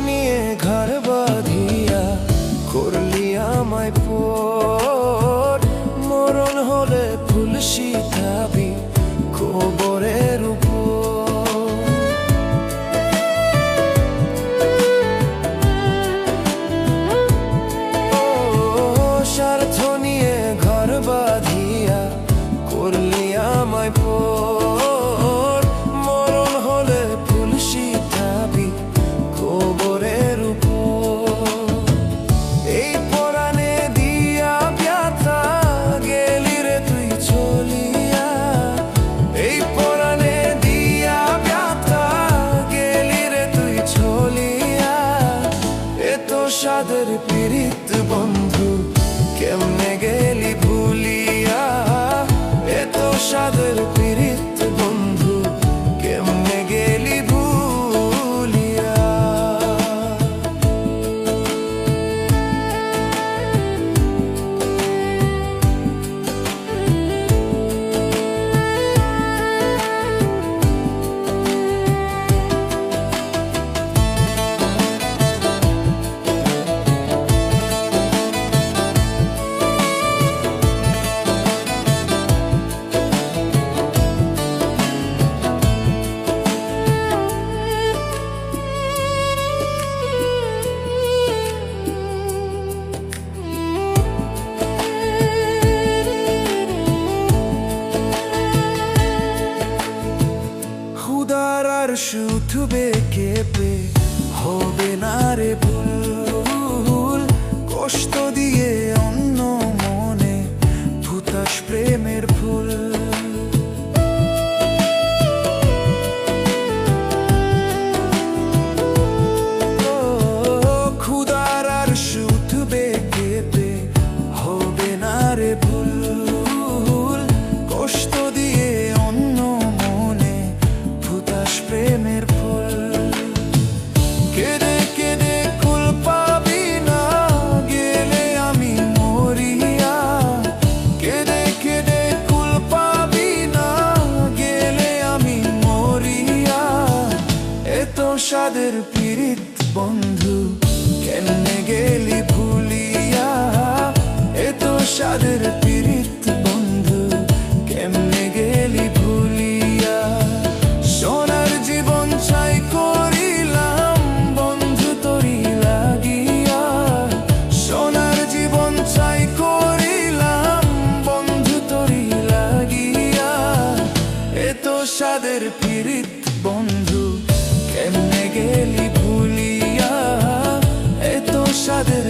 নিয়ে ঘর সাদের পীড়িত খুদার আর শুধবে কেঁপে? হবে না রে ভুল, কষ্ট দিয়ে অন্য মনে, ভূতাস প্রেমের ফুল। প্রেমের ফুল। কেঁদে কেঁদে কুল পাবি না, গেলে আমি মরিয়া। কেঁদে কেঁদে কুল পাবি না, গেলে আমি মরিয়া। এত সাদের পীড়িত বন্ধু, কেমনে গেলি ভুলিয়া? এত সাদের তাদের পিরিত বন্ধু কেমনে গেলি ভুলিয়া? এত সাদের